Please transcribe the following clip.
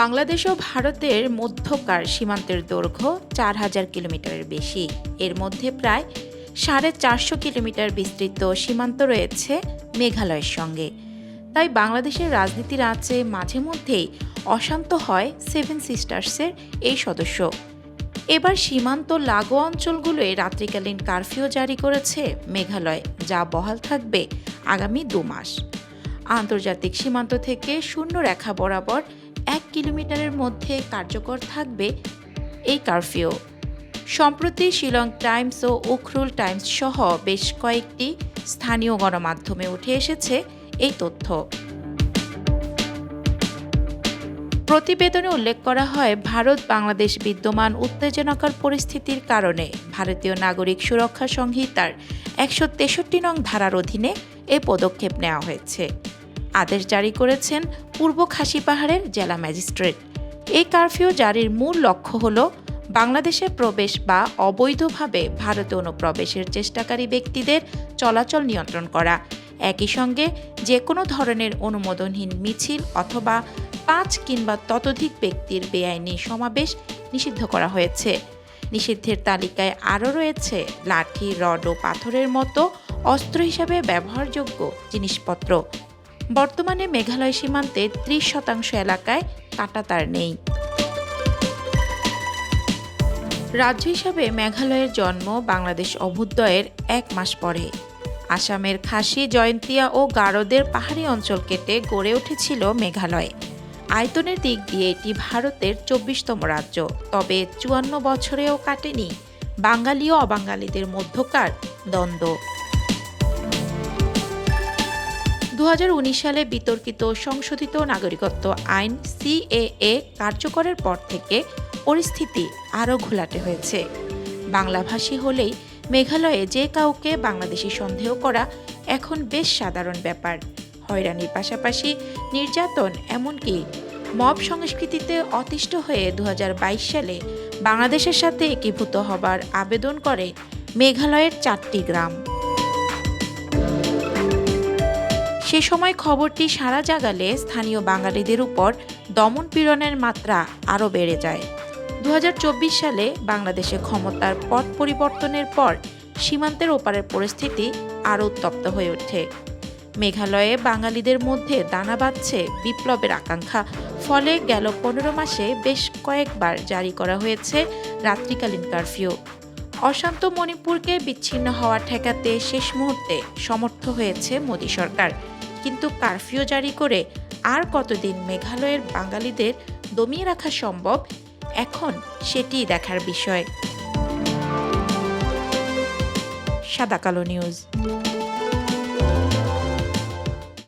বাংলাদেশ ও ভারতের মধ্যকার সীমান্তের দৈর্ঘ্য চার হাজার কিলোমিটারের বেশি। এর মধ্যে প্রায় সাড়ে চারশো কিলোমিটার বিস্তৃত সীমান্ত রয়েছে মেঘালয়ের সঙ্গে। তাই বাংলাদেশের রাজনীতির আঁচে মাঝে মধ্যেই অশান্ত হয় সেভেন সিস্টার্সের এই সদস্য। এবার সীমান্ত লাগোয়া অঞ্চলগুলোয় রাত্রিকালীন কারফিউ জারি করেছে মেঘালয়, যা বহাল থাকবে আগামী দু মাস। আন্তর্জাতিক সীমান্ত থেকে শূন্য রেখা বরাবর এক কিলোমিটারের মধ্যে কার্যকর থাকবে এই কারফিউ। সম্প্রতি শিলং টাইমস ও উখরুল টাইমস সহ বেশ কয়েকটি স্থানীয় গণমাধ্যমে উঠে এসেছে এই তথ্য। প্রতিবেদনে উল্লেখ করা হয়, ভারত বাংলাদেশ বিদ্যমান উত্তেজনাকর পরিস্থিতির কারণে ভারতীয় নাগরিক সুরক্ষা সংহিতার একশো তেষট্টি নং ধারার অধীনে এ পদক্ষেপ নেওয়া হয়েছে। আদেশ জারি করেছেন পূর্ব খাসি পাহাড়ের জেলা ম্যাজিস্ট্রেট। এই কারফিউ জারির মূল লক্ষ্য হল বাংলাদেশে প্রবেশ বা অবৈধভাবে ভারতে অনুপ্রবেশের চেষ্টাকারী ব্যক্তিদের চলাচল নিয়ন্ত্রণ করা। একই সঙ্গে যে কোনো ধরনের অনুমোদনহীন মিছিল অথবা পাঁচ কিংবা ততোধিক ব্যক্তির বেআইনি সমাবেশ নিষিদ্ধ করা হয়েছে। নিষিদ্ধের তালিকায় আরও রয়েছে লাঠি, রড ও পাথরের মতো অস্ত্র হিসাবে ব্যবহারযোগ্য জিনিসপত্র। বর্তমানে মেঘালয় সীমান্তে ত্রিশ শতাংশ এলাকায় কাঁটাতার নেই। রাজ্য হিসাবে মেঘালয়ের জন্ম বাংলাদেশ অভ্যুদয়ের এক মাস পরে। আসামের খাসি, জয়ন্তিয়া ও গারোদের পাহাড়ি অঞ্চল কেটে গড়ে উঠেছিল মেঘালয়। আয়তনের দিক দিয়ে এটি ভারতের চব্বিশতম রাজ্য। তবে চুয়ান্ন বছরেও কাটেনি। বাঙালি ও অবাঙালিদের মধ্যকার দ্বন্দ্ব। দু হাজার উনিশ সালে বিতর্কিত সংশোধিত নাগরিকত্ব আইন সিএএ কার্যকরের পর থেকে পরিস্থিতি আরও ঘোলাটে হয়েছে। বাংলাভাষী হলেই মেঘালয়ে যে কাউকে বাংলাদেশি সন্দেহ করা এখন বেশ সাধারণ ব্যাপার। হয়রানির পাশাপাশি নির্যাতন এমনকি মব সংস্কৃতিতে অতিষ্ঠ হয়ে দু হাজার বাইশ সালে বাংলাদেশের সাথে একীভূত হবার আবেদন করে মেঘালয়ের চারটি গ্রাম। সে সময় খবরটি সারা জাগালে স্থানীয় বাঙালিদের উপর দমন পীড়নের মাত্রা আরও বেড়ে যায়। দু হাজার চব্বিশ সালে বাংলাদেশে ক্ষমতার পথ পরিবর্তনের পর সীমান্তের ওপারের পরিস্থিতি আরও উত্তপ্ত হয়ে ওঠে। মেঘালয়ে বাঙালিদের মধ্যে দানা বাঁধছে বিপ্লবের আকাঙ্ক্ষা। ফলে গেল পনেরো মাসে বেশ কয়েকবার জারি করা হয়েছে রাত্রিকালীন কারফিউ। অশান্ত মণিপুরকে বিচ্ছিন্ন হওয়া ঠেকাতে শেষ মুহূর্তে সমর্থ হয়েছে মোদী সরকার। কিন্তু কারফিউ জারি করে আর কতদিন মেঘালয়ের বাঙালিদের দমিয়ে রাখা সম্ভব, এখন সেটি দেখার বিষয়। সাদাকালো নিউজ।